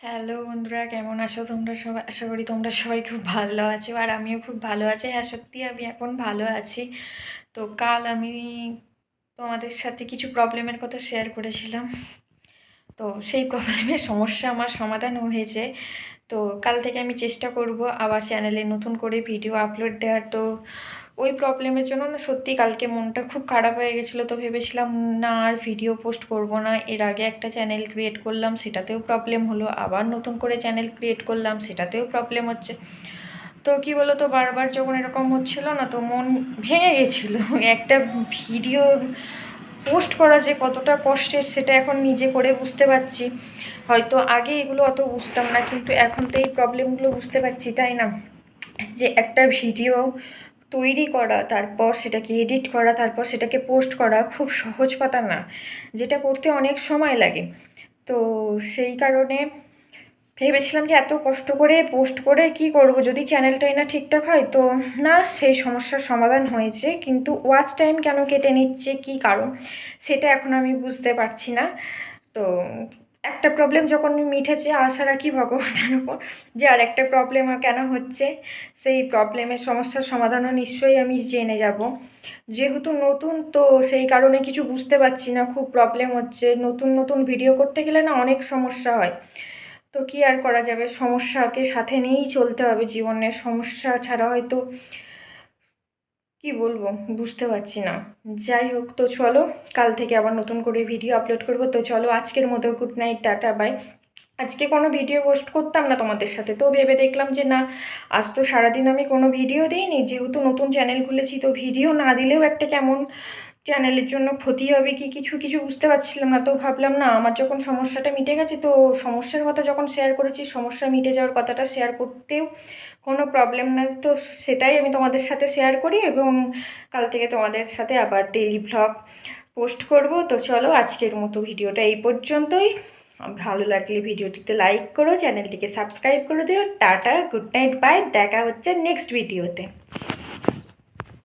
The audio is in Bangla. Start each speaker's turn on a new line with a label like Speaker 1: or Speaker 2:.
Speaker 1: হ্যালো বন্ধুরা, কেমন আছো তোমরা সবাই আশা করি তোমরা সবাই খুব ভালো আছো আর আমিও খুব ভালো আছি। হ্যাঁ সত্যি আমি এখন ভালো আছি। তো কাল আমি তোমাদের সাথে কিছু প্রবলেমের কথা শেয়ার করেছিলাম। তো সেই প্রবলেমের সমস্যা আমার সমাধান হয়েছে। তো কাল থেকে আমি চেষ্টা করব আবার চ্যানেলে নতুন করে ভিডিও আপলোড দেওয়ার। তো ওই প্রবলেমের জন্য না সত্যি কালকে মনটা খুব খারাপ হয়ে গেছিল। তো ভেবেছিলাম না আর ভিডিও পোস্ট করব না। এর আগে একটা চ্যানেল ক্রিয়েট করলাম, সেটাতেও প্রবলেম হলো। আবার নতুন করে চ্যানেল ক্রিয়েট করলাম, সেটাতেও প্রবলেম হচ্ছে। তো কি বলো তো বারবার যখন এরকম হচ্ছিল না, তো মন ভেঙে গেছিল। একটা ভিডিও পোস্ট করা যে কতটা কষ্টের সেটা এখন নিজে করে বুঝতে পারছি। হয়তো আগে এগুলো অত বুঝতাম না, কিন্তু এখন তো এই প্রবলেমগুলো বুঝতে পারছি, তাই না? যে একটা ভিডিও তৈরি করা, তারপর সেটাকে এডিট করা, তারপর সেটাকে পোস্ট করা খুব সহজ কথা না, যেটা করতে অনেক সময় লাগে। তো সেই কারণে ভেবেছিলাম যে এত কষ্ট করে পোস্ট করে কি করব? যদি চ্যানেলটাই না ঠিকঠাক হয় তো না, সেই সমস্যার সমাধান হয়েছে। কিন্তু ওয়াচ টাইম কেন কেটে নিচ্ছে? কি কারণ? সেটা এখন আমি বুঝতে পারছি না। তো একটা প্রবলেম যখন মিটেছে, আশা রাখি ভগবানের ওপর যে আর একটা প্রবলেম কেন হচ্ছে? সেই প্রবলেমের সমস্যার সমাধানও নিশ্চয়ই আমি জেনে যাব। যেহেতু নতুন, তো সেই কারণে কিছু বুঝতে পারছি না। খুব প্রবলেম হচ্ছে। নতুন নতুন ভিডিও করতে গেলে না অনেক সমস্যা হয়। তো কি আর করা যাবে? সমস্যাকে সাথে নিয়েই চলতে হবে জীবনের সমস্যা ছাড়া হয়তো কি বলব? বুঝতে পারছি না। যাই হোক, তো চলো, কাল থেকে আবার নতুন করে ভিডিও আপলোড করব। তো চলো, আজকের মতো গুড নাইট টাটা বাই আজকে কোনো ভিডিও পোস্ট করতাম না তোমাদের সাথে। তো ভেবে দেখলাম যে না, আজ তো সারাদিন আমি কোনো ভিডিও দিইনি। যেহেতু নতুন চ্যানেল খুলেছি, তো ভিডিও না দিলেও একটা কেমন চ্যানেলের জন্য ক্ষতি হবে কি কিছু কিছু বুঝতে পারছিলাম না। তো ভাবলাম, না, আমার যখন সমস্যাটা মিটে গেছে, তো সমস্যার কথা যখন শেয়ার করেছি, সমস্যা মিটে যাওয়ার কথাটা শেয়ার করতেও কোনো প্রবলেম না তো সেটাই আমি তোমাদের সাথে শেয়ার করি এবং কাল থেকে তোমাদের সাথে আবার ডেইলি ভ্লগ পোস্ট করব। তো চলো, আজকের মতো ভিডিওটা এই পর্যন্তই। ভালো লাগলে ভিডিওটিতে লাইক করো চ্যানেলটিকে সাবস্ক্রাইব করে দিও। টাটা গুড নাইট বাই দেখা হচ্ছে নেক্সট ভিডিওতে